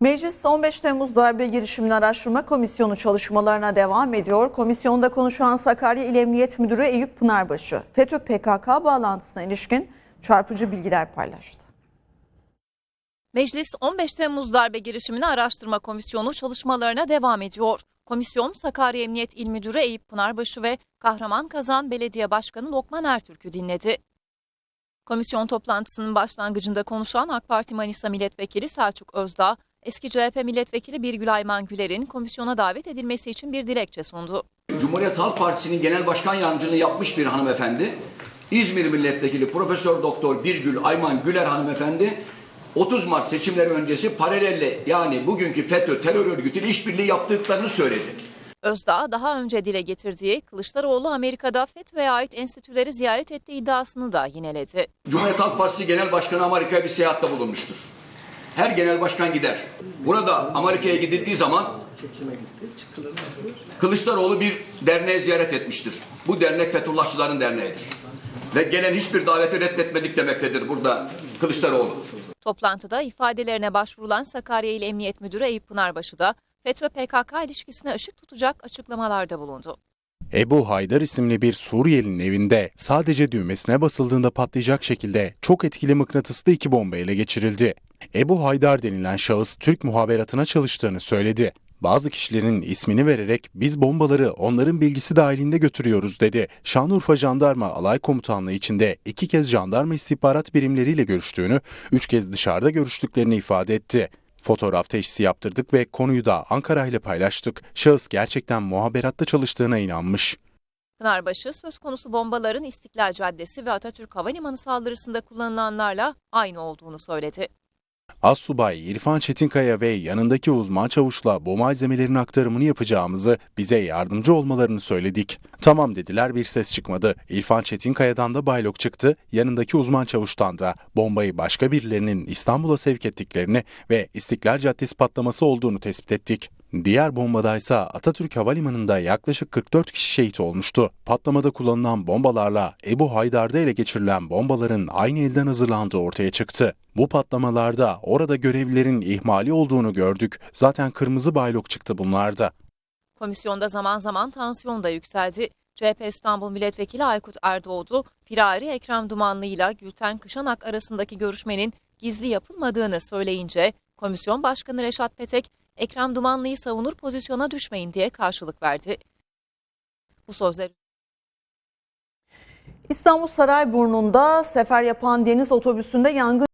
Meclis 15 Temmuz darbe girişimini araştırma komisyonu çalışmalarına devam ediyor. Komisyonda konuşan Sakarya İl Emniyet Müdürü Eyüp Pınarbaşı, FETÖ PKK bağlantısına ilişkin çarpıcı bilgiler paylaştı. Meclis 15 Temmuz darbe girişimini araştırma komisyonu çalışmalarına devam ediyor. Komisyon Sakarya Emniyet İl Müdürü Eyüp Pınarbaşı ve Kahraman Kazan Belediye Başkanı Lokman Ertürk'ü dinledi. Komisyon toplantısının başlangıcında konuşan AK Parti Manisa Milletvekili Selçuk Özdağ, eski CHP Milletvekili Birgül Ayman Güler'in komisyona davet edilmesi için bir dilekçe sundu. Cumhuriyet Halk Partisi'nin genel başkan yardımcılığını yapmış bir hanımefendi. İzmir Milletvekili Profesör Doktor Birgül Ayman Güler hanımefendi 30 Mart seçimleri öncesi paralelle yani bugünkü FETÖ terör örgütüyle işbirliği yaptıklarını söyledi. Özdağ daha önce dile getirdiği Kılıçdaroğlu Amerika'da FETÖ'ye ait enstitüleri ziyaret ettiği iddiasını da yineledi. Cumhuriyet Halk Partisi Genel Başkanı Amerika'ya bir seyahatte bulunmuştur. Her genel başkan gider. Burada Amerika'ya gidildiği zaman Kılıçdaroğlu bir derneğe ziyaret etmiştir. Bu dernek Fethullahçıların derneğidir. Ve gelen hiçbir daveti reddetmedik demektedir burada Kılıçdaroğlu. Toplantıda ifadelerine başvurulan Sakarya İl Emniyet Müdürü Eyüp Pınarbaşı da FETÖ-PKK ilişkisine ışık tutacak açıklamalarda bulundu. Ebu Haydar isimli bir Suriyelinin evinde sadece düğmesine basıldığında patlayacak şekilde çok etkili mıknatıslı iki bomba ele geçirildi. Ebu Haydar denilen şahıs Türk muhaberatına çalıştığını söyledi. Bazı kişilerin ismini vererek biz bombaları onların bilgisi dahilinde götürüyoruz dedi. Şanlıurfa Jandarma Alay Komutanlığı içinde iki kez jandarma istihbarat birimleriyle görüştüğünü, üç kez dışarıda görüştüklerini ifade etti. Fotoğraf teşhisi yaptırdık ve konuyu da Ankara ile paylaştık. Şahıs gerçekten muhaberatta çalıştığına inanmış. Pınarbaşı söz konusu bombaların İstiklal Caddesi ve Atatürk Havalimanı saldırısında kullanılanlarla aynı olduğunu söyledi. Assubay İrfan Çetinkaya ve yanındaki uzman çavuşla bu malzemelerin aktarımını yapacağımızı, bize yardımcı olmalarını söyledik. Tamam dediler bir ses çıkmadı. İrfan Çetinkaya'dan da baylok çıktı, yanındaki uzman çavuştan da bombayı başka birilerinin İstanbul'a sevk ettiklerini ve İstiklal Caddesi patlaması olduğunu tespit ettik. Diğer bombadaysa Atatürk Havalimanı'nda yaklaşık 44 kişi şehit olmuştu. Patlamada kullanılan bombalarla Ebu Haydar'da ele geçirilen bombaların aynı elden hazırlandığı ortaya çıktı. Bu patlamalarda orada görevlilerin ihmali olduğunu gördük. Zaten kırmızı baylok çıktı bunlarda. Komisyonda zaman zaman tansiyon da yükseldi. CHP İstanbul Milletvekili Aykut Erdoğdu, Firari Ekrem Dumanlı ile Gülten Kışanak arasındaki görüşmenin gizli yapılmadığını söyleyince, Komisyon Başkanı Reşat Petek, Ekrem Dumanlı'yı savunur pozisyona düşmeyin diye karşılık verdi. Bu sözler İstanbul Sarayburnu'nda sefer yapan deniz otobüsünde yangın